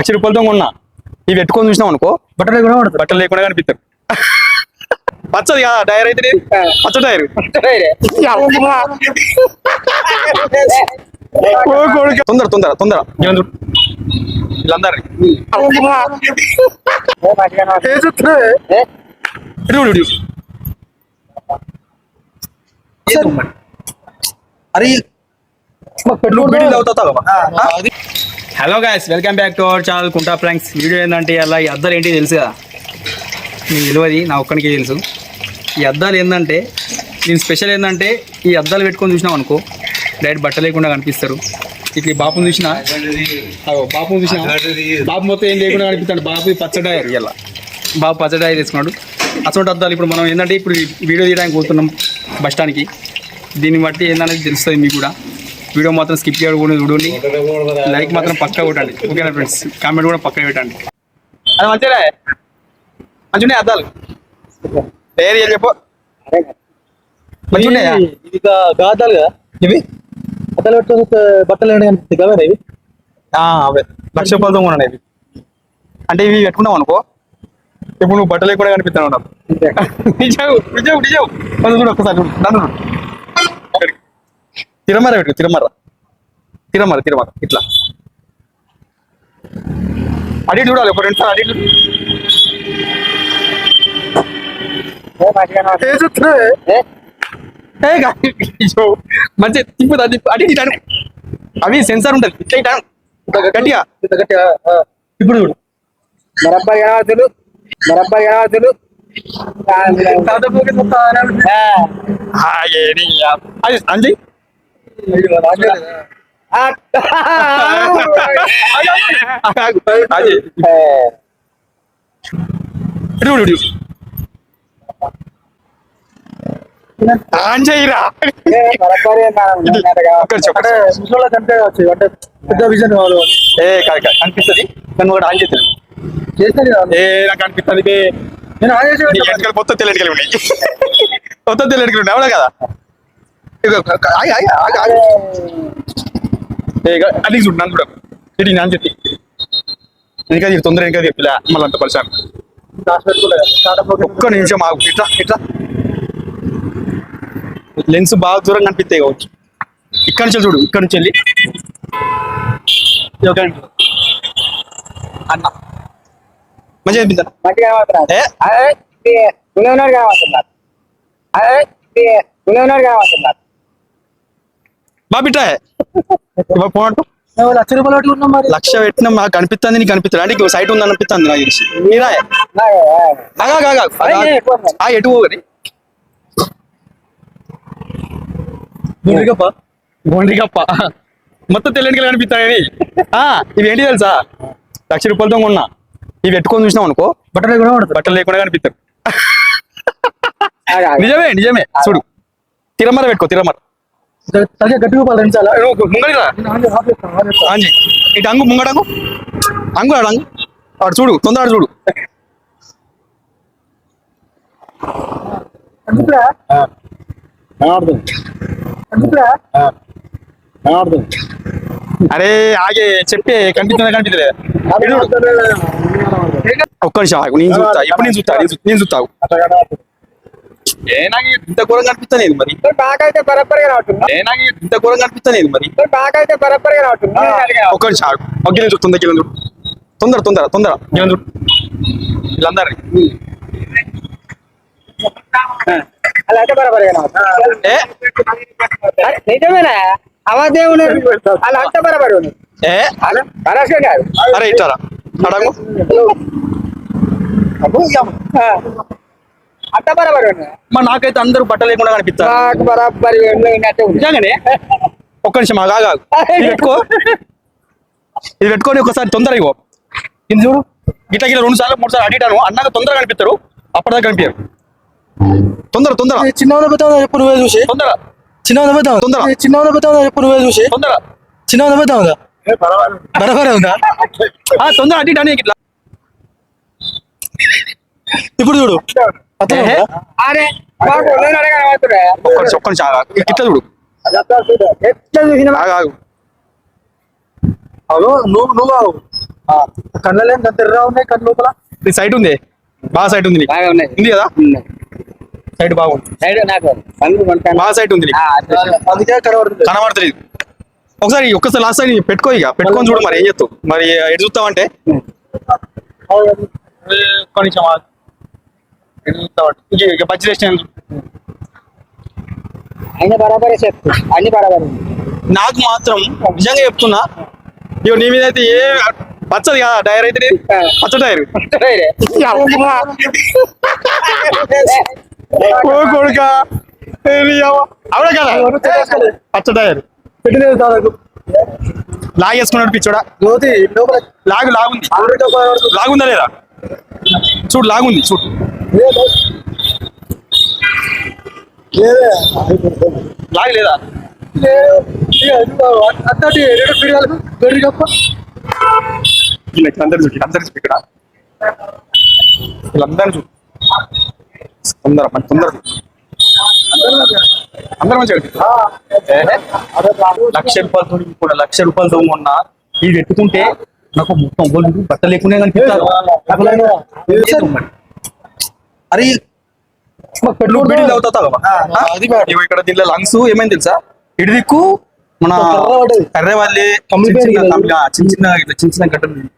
లక్ష రూపాయలతో కొన్నా ఇవి పెట్టుకొని చూసినాం అనుకో బట్టలు కూడా పడుతుంది బట్టలు లేకుండా కనిపిస్తారు పచ్చది కదా టైర్ అయితే. పచ్చ టైర్. తొందర తొందర తొందర వీళ్ళందరినీ చూడు. అరే తాగుతావు కదా? ఆ? Hello guys welcome back to our channel కుంటా ప్రాంక్స్ వీడియో ఏంటంటే అలా ఈ అద్దాలు ఏంటి తెలుసు కదా? మీకు తెలియదు నా ఒక్కడికి తెలుసు. ఈ అద్దాలు ఏంటంటే దీని స్పెషల్ ఏంటంటే ఈ అద్దాలు పెట్టుకొని చూసినాం అనుకో డైరెక్ట్ బట్ట లేకుండా కనిపిస్తారు. ఇట్లా ఈ బాపుని చూసినా? అగో బాపుని చూసిన? బాపు మొత్తం ఏం లేకుండా కనిపిస్తాడు. బాపు పచ్చడాయర్ ఇలా బాబు పచ్చడాయర్ తీసుకున్నాడు. అటువంటి అద్దాలు ఇప్పుడు మనం ఏంటంటే ఇప్పుడు వీడియో తీయడానికి పోతున్నాం బస్ స్టాండ్కి. దీన్ని బట్టి ఏందనేది తెలుస్తుంది మీకు కూడా. వీడియో మాత్రం స్కిప్ చేయకుండా చూడండి లైక్ మాత్రం పక్కా కొట్టండి. ఓకేనా ఫ్రెండ్స్ కామెంట్ కూడా పక్కన పెట్టండి. అది మంచిగా మంచిగా అద్దాలు? పేరు ఏం చెప్పు? మంచిగా ఉన్నాయా ఇది ఇవి? బట్టలు కదా ఇవి. అవే. లక్ష రూపాయలతో కొన్నాను ఇవి. అంటే ఇవి పెట్టుకున్నాం అనుకో ఇప్పుడు నువ్వు బట్టలు కూడా కనిపిస్తాను నిజం. నిజం నిజం. నన్ను చూడు ఒక్కసారి చూడు. నన్ను చూడు. ఇక్కడికి. తిరమర పెట్టు తిరమర. తిరమర తిరమర ఇట్లా. అడిగి చూడాలి ఒక రెండు సార్లు అడిగి మంచి తిప్పు అది అడి ఇటాను అవి సెన్సార్ ఉంటుంది. ఇట్లా ఇటాను గట్టిగా. ఇప్పుడు చూడు. అది అంజయ్ అంటే పెద్ద విజన్ ఏ అనిపిస్తుంది నన్ను కూడా ఆన్ చేస్తాను ఏ నాకు అనిపిస్తుంది. నేను ఆన్ చేసి మొత్తం తెల్ల ఎంటకలు ఉన్నాయి. మొత్తం తెల్ల ఎంటకలు ఉన్నాయి అవునా కదా? అది చూడు నన్ను కూడా. ఇది నేను చెప్పి. ఇంకా ఇది తొందర ఇంకా చెప్పిలే మళ్ళీ అంత పరిశాన్ ఒక్క నిమిషం ఆగు. ఇట్లా ఇట్లా. లెన్స్ బాగా దూరం కనిపిస్తాయి కావచ్చు. ఇక్కడ నుంచి చూడు ఇక్కడ నుంచి వెళ్ళి. అన్న. మంచిగా అనిపిద్దా మంచిగా కనబడుతున్నారు బాబిట్రా. పోనట్టు? లక్ష రూపాయలు మరి? లక్ష పెట్టిన మాకు కనిపిస్తుంది నీకు కనిపిస్తుంది అంటే సైట్ ఉంది అనిపిస్తుంది నాకు తెలిసి. మీరా ఎటు పోతున్నావు? ఆ ఎటు పోగని గుండ్రిగప్ప. గొండిగప్ప మొత్తం తెల్లనికలు కనిపిస్తాయి ఆ ఇవి ఏంటి తెలుసా? లక్ష రూపాయలతో కొన్నా. ఇవి పెట్టుకొని చూసినాం అనుకో బట్టలు కూడా పడుతుంది బట్టలు లేకుండా కనిపిస్తారు నిజమే నిజమే. చూడు. తిరమర పెట్టుకో తిరమర తగ్గ గట్టిగా రెండు చాలా ఇటు అంగు ముంగడంగు? అంగు ఆడు అంగు. ఆడు చూడు తొందర చూడు? అరే ఆగే చెప్పే కనిపిస్తుందా కనిపించలే ఇటు చూడు. ఒక్క నిమిషం ఆగు నేను చూస్తా ఇప్పుడు నేను చూస్తా నేను చూస్తావు ఇంత ఘోరం కనిపిస్తా నేను మరి బాగైతే బరబ్బర్ కనబడుతున్నా ఏ నాకు ఇంత ఘోరం కనిపిస్తా నేను మరి బాగైతే బరబ్బర్ కనబడుతున్నా ఒక్క నిమిషం ఆగు. ఒక గిన్నె చూడు తొందర గిన్నె చూడు. తొందర తొందర తొందర. గిన్నె చూడు. వీళ్ళందరినీ. అలా అయితే బరబ్బర్ నిజమేనా? అవదేవుడు అలా అంత బరబడి ఏ? పరాశం కాదు. అరే ఇట్టారా అడగు. బరబడి ఉంది మరి నాకైతే అందరూ బట్టలు లేకుండా కనిపిస్తారు. నాకు బరాబరి నిజంగానే? ఒక్క నిమిషం ఆగు ఆగు. ఇది పెట్టుకో. ఇది పెట్టుకొని ఒకసారి తొందర ఇవ్వు. ఇది చూడు. గిట్ల గిట్ల రెండు సార్లు మూడు సార్లు అడిగాను. అన్నాక తొందరగా కనిపిస్తారు. అప్పటిదాకా కనిపించారు. తొందర తొందర. చిన్న చెప్పు నువ్వే చూసి. తొందర. చిన్న పెద్ద? తొందర. చిన్న పెద్ద చెప్పు నువ్వే చూసి. తొందర. చిన్న పెద్ద ఉందా? బరబరే. ఉందా? ఆ, తొందర అని ఇట్లా ఇప్పుడు చూడు అర్థం ఏహే. అరే మాకు ఉన్ననాడు కనబడుతున్నా ఒక్క నిమిషం ఒక్క నిమిషం ఆగు. ఇట్లా చూడు. అవును నువ్వు నువ్వు ఆగు. కళ్ళలో ఎంత ఎర్రగా ఉన్నాయి కళ్ళు లోపల? ఇది సైట్ ఉంది? బాగా సైట్ ఉంది నీకు. బాగా ఉన్నాయి. ఉంది కదా. సైట్ బాగుంది. సైడ్ నాకు బాగా సైట్ ఉంది. అందుకే కనబడుతుంది. ఒకసారి ఒక్కసారి లాస్ట్ టైం పెట్టుకో ఇక. పెట్టుకొని చూడు మరి ఏం చేస్తావు? మరి ఎటు చూస్తావంటే కొంచెం ఆగు. ఎటు చూస్తావంటే ఇంక ఇక బజ్జీ రెస్టారెంట్ అయినా బరాబరే చెప్పు. అన్ని బరాబర్. నాకు మాత్రం నిజంగా చెప్తున్నా ఇగో నీ మీద అయితే ఏ పచ్చది కదా టైర్ అయితే? పచ్చ టైర్. ఓ కొడుక. అవునా కదా? పచ్చ టైర్. దాదాపు లాగేసుకున్నాడు పిచ్చోడా? లాగు లాగుంది. లాగుందా లేదా? చూడు లాగుంది చూడు. లాగు లేదా? అత్తటి రెండు పీడియాలకు గడ్డి కప్ప వీళ్ళకి అందరు చూడు అందరు చూడు ఇక్కడ. వీళ్ళందరూ చూడు. తొందర మన తొందర చూడు. అందరూ మంచిగా కనిపిస్తారు. ఏహే, లక్ష రూపాయలతో కూడా లక్ష రూపాయలతో మొన్న ఇది పెట్టుకుంటే నాకు మొత్తం ఒళ్ళు బట్ట లేకుండా కనిపిస్తారు అరే నువ్వు బీడీలు అవుతావు ఇక్కడ దీనిలో లంగ్స్ ఏమైంది తెలుసా ఇటు దిక్కు మన కర్ర వాళ్ళే చిన్న చిన్న చిన్న ఇట్లా చిన్న చిన్న గడ్డలు ఉన్నాయి.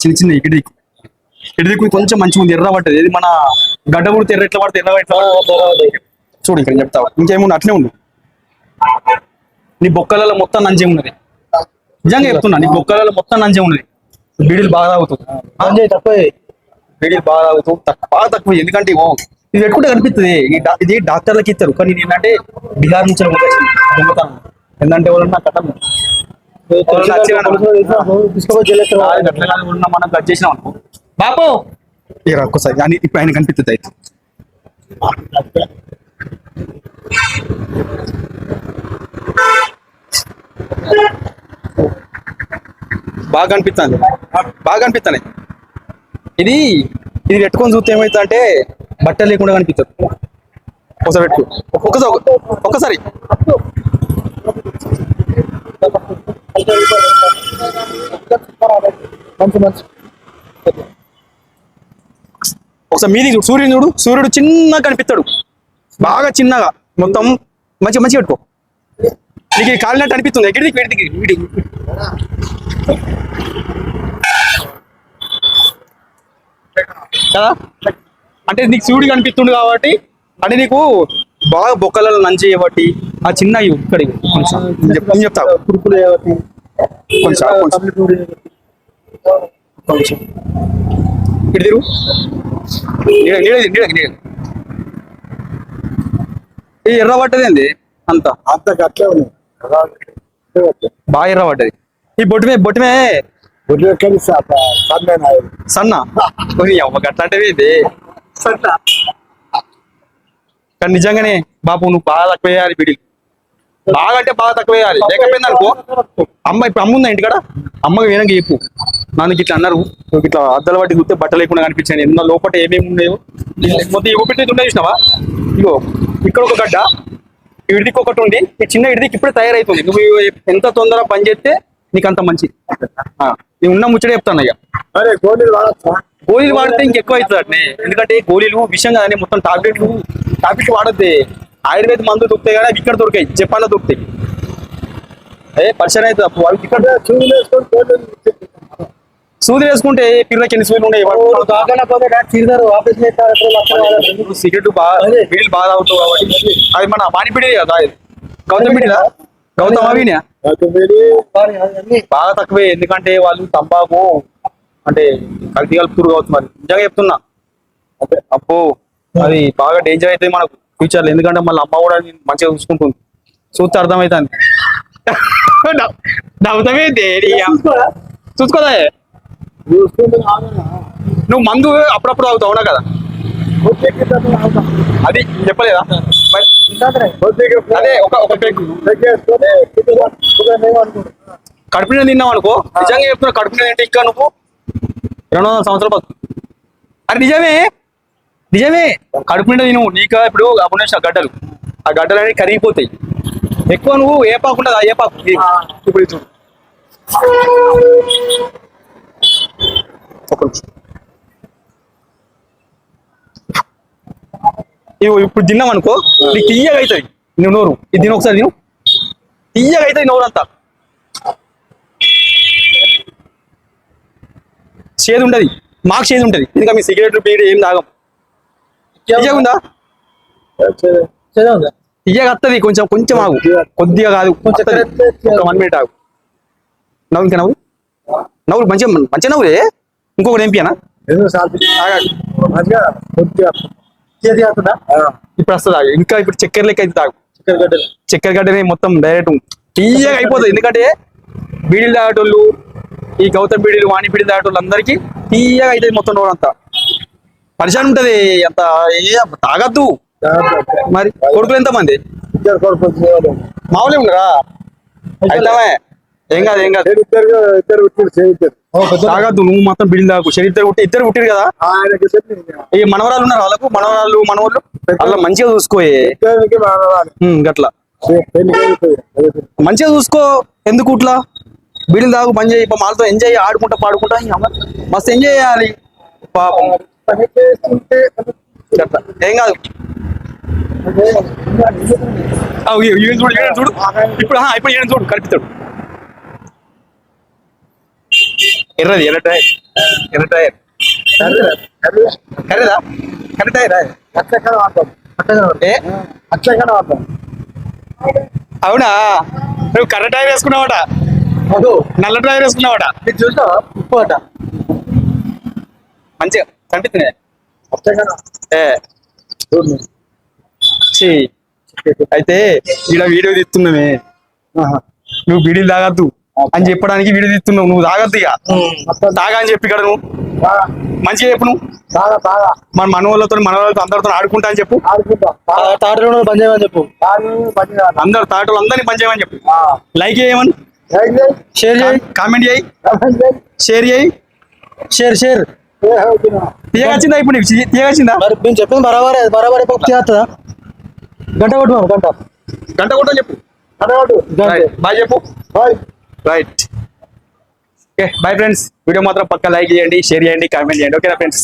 చిన్న చిన్న ఇటు దిక్కు ఇటు దిక్కు కొంచెం మంచిగా ఉంది ఎర్ర పడ్డది ఇది మన గడ్డ కూడా ఎర్ర ఎట్లా పడితే ఎర్ర ఎట్లా? చూడు ఇక్కడ చెప్తావా ఇంకేముంది అట్లే ఉండు నీ బొక్కలలో మొత్తం నంజే ఉన్నది నిజంగా చెప్తున్నా నీ బొక్కలలో మొత్తం నంజే ఉన్నది. బీడీలు బాగా తాగుతుంది అంజయ్ తప్ప బీడీలు బాగా తాగుతూ తక్కువ బాగా తక్కువ. ఎందుకంటే ఓ ఇది పెట్టుకుంటే కనిపిస్తుంది ఇది డాక్టర్లకి ఇస్తారు కానీ నేను ఏంటంటే బీహార్ నుంచి దొంగతనం. ఏంటంటే వాళ్ళు నా కథ. తీసుకుపోయి జల్లేస్తారు ఉన్న మనం కట్ చేసినాం అనుకో. బాపు! ఒక్కసారి. అని ఇప్పుడు ఆయన కనిపిస్తుంది అయితే. బాగా అనిపిస్తుంది బాగా అనిపిస్తున్నాయి ఇది ఇది పెట్టుకొని చూస్తే ఏమవుతుంది అంటే బట్ట లేకుండా కనిపిస్తుంది ఒకసారి పెట్టు ఒక్కసారి ఒక్కసారి. ఒకసారి మీది చూడు. సూర్యుడు చూడు. సూర్యుడు చిన్నగా కనిపిస్తాడు బాగా చిన్నగా. మొత్తం మంచిగా మంచిగా పెట్టుకో. నీకు కాలినట్టు అనిపిస్తుంది. ఎక్కడికి వీడికి వీడికి కదా? అంటే నీకు సూర్యుడు కనిపిస్తుండు కాబట్టి అంటే నీకు బాగా బొక్కలలో నంచి కాబట్టి ఆ చిన్న ఇక్కడ. కొంచెం. నేను చెప్తా. కురుకులు కొంచెం ఇటు తిరుగు. ఈ ఎర్ర పట్టదేంది అంత. అంత ఉన్నాయి బాగా ఎర్ర పడ్డది. ఈ బొట్టుమే బొట్టుమే సన్నే అవ్వ ఇది. కానీ నిజంగానే బాపు నువ్వు బాగా తక్కువ వేయాలి బిడి. బాగా అంటే బాగా తక్కువ వేయాలి. లేకపోయింది అనుకో అమ్మ ఇప్పుడు అమ్మ ఉందా ఇంటికాడ? అమ్మకి వేనంగా చెప్పు. నన్ను ఇట్లా అన్నారు. నువ్వు ఇట్లా అద్దల పట్టి చూస్తే బట్ట లేకుండా కనిపించాను. ఎన్నో లోపల ఏమేమి ఉన్నాయో? మొత్తం ఇవి పెట్టేది ఉండే చూసినావా? ఇగో ఇక్కడ ఒక గడ్డ ఇడిదికి ఒకటి ఉంది. ఈ చిన్న ఇడిదికి ఇప్పుడే తయారైతుంది. నువ్వు ఎంత తొందరగా పని చేస్తే నీకు అంత మంచిది. నేను ఉన్న ముచ్చట చెప్తాను అరే గోళీలు వాడితే ఇంకెక్కువ అవుతుంది ఎందుకంటే గోళీలు విషయం కదండి మొత్తం టాబ్లెట్లు టాబ్లెట్లు వాడద్దే. ఆయుర్వేద మందులు దొరుకుతాయి కానీ ఇక్కడ దొరికాయి జపాన్లో దొరుకుతాయి. ఏ పరిచయం అవుతుంది? అప్పుడు వాళ్ళకి ఇక్కడ సూది వేసుకుంటే పిల్లలకి ఎన్ని సూదులు ఉన్నాయి? సిగరెట్ బాగా అదే. బీడీలు బాగా తాగుతావు కాబట్టి. అది మన వాణి బిడి కదా గౌతమ్ బిడిలా గౌతమ్ అవినా బాగా తక్కువే ఎందుకంటే వాళ్ళు తంబాకు అంటే కల్తీ కలుపుతురు కావచ్చు మరి. నిజంగా చెప్తున్నా. అదే అప్పు అది బాగా డేంజర్ అయితే మనకు ఫ్యూచర్లో. ఎందుకంటే మళ్ళీ అమ్మ కూడా మంచిగా చూసుకుంటుంది. చూస్తే అర్థమవుతుంది. నవ్వుతామే చూసుకోదా నువ్వు మందు అప్పుడప్పుడు అవునా కదా? అది చెప్పలేదా? మరి అదే ఒక ఒక కడుపు నిండా తిన్నావు అనుకో. నిజంగా చెప్తున్నా కడుపు నిండా తింటే ఇంకా నువ్వు రెండు వందల సంవత్సరాలు బతుకు. అరే నిజమే. నిజమే. కడుపు నిండా తిను. నీకు ఇప్పుడు అప్పుడు నుంచి ఆ గడ్డలు. ఆ గడ్డలు అనేవి కరిగిపోతాయి. ఎక్కువ నువ్వు ఏ పాకు ఉండదు ఆ ఏ పాకు. ఇప్పుడు చూడు. కొంచెం ఇగో ఇప్పుడు తిన్నాం అనుకో నీకు తీయగా అవుతుంది. నువ్వు నోరు. ఇది తిను ఒకసారి తిను. తీయగా అవుతుంది నోరు అంతా. చేదు ఉండదు మాకు చేదు ఉంటుంది. ఇంకా మీ సిగరెట్లు బీడి ఏం తాగం. తీయగా ఉందా? తీయగా వస్తుంది కొంచెం కొంచెం ఆగు. కొద్దిగా కాదు. ఒక వన్ మినిట్ ఆగు. నవ్వు ఇంకా నవ్వు? నవ్వు మంచిగా మంచిగా నవ్వులే. ఇంకొకటి మంచిగా కొద్దిగా చేతి ఇప్పుడు వస్తుంది. ఇంకా ఇప్పుడు చక్కెర లెక్క అయితే తాగు. చికెన్ గడ్డలు. చక్కెర గడ్డనే మొత్తం డైరెక్ట్ తీయగా అయిపోతుంది. ఎందుకంటే బీడీలు తాగేటోళ్ళు ఈ గౌతమ్ బీడీలు వాణి బీడీలు తాగేటోళ్ళు అందరికీ తీయగా అవుతుంది మొత్తం అంతా. పరిశాన్ ఉంటది. అంత ఏ తాగద్దు. మరి కొడుకులు ఎంత మంది ఇద్దరు కొడుకు చేయాలి మామూలే ఉండరా. అయితామే ఏం కాదు ఏం కాదు. తాగద్దు నువ్వు మొత్తం బిల్డింగ్ తాగు శరీరం ఇద్దరు పుట్టి ఇద్దరు పుట్టిరు కదా? ఈ మనవరాలు ఉన్నారు వాళ్ళకు? మనవరాలు మనవాళ్ళు? అలా మంచిగా చూసుకోయే గట్లా. మంచిగా చూసుకో. ఎందుకు ఇట్లా? బిల్డింగ్ తాగు పని చేయి. వాళ్ళతో ఎంజాయ్ ఆడుకుంటా పాడుకుంటా. మస్తు ఎంజాయ్ చేయాలి. పాపం. గట్లా. ఏం కాదు. చూడు చూడు. ఇప్పుడు ఇప్పుడు చూడు కల్పిస్తాడు ఎర్రది ఎర్ర టైర్. ఎర్ర టైర్. కర్రీదా? కర్రీ టైర్? అట్లెక్కడ వాడతాం ఏ? అట్లెక్కడ వాడతాం అవునా? నువ్వు కర్ర టైర్ వేసుకున్నావట. నల్ల టైర్ వేసుకున్నావట. మీరు చూసావా? ఉప్పు అట. మంచిగా ఛీ. అయితే ఈడ వీడియో తీస్తున్నామే. నువ్వు బీడీలు తాగద్దు. అని చెప్పడానికి వీడియో తీస్తున్నావు. నువ్వు తాగద్దు ఇక. తాగా అని చెప్పి ఇక్కడ నువ్వు. బాగా మంచిగా చెప్పు నువ్వు. బాగా బాగా మన మన వాళ్ళతో మన వాళ్ళతో అందరితో ఆడుకుంటా. అని చెప్పు తాటలో పని చేయమని చెప్పు. అందరు తాటలు అందరినీ పనిచేయమని చెప్పు. లైక్ చేయమని? షేర్ చేయి. కామెంట్ చేయి? షేర్ చేయి. Share share? తీయగచ్చిందా ఇప్పుడు నీకు? తీయగచ్చిందా మరి మేము చెప్పింది బరాబరే బరాబరే చేస్తుందా గంట కొట్టు గంట. గంట కొట్టని చెప్పు. అడగడు. బాయ్ చెప్పు. Bye. Right okay bye friends video మాత్రం పక్క లైక్ చేయండి షేర్ చేయండి కామెంట్ చేయండి. ఓకేనా ఫ్రెండ్స్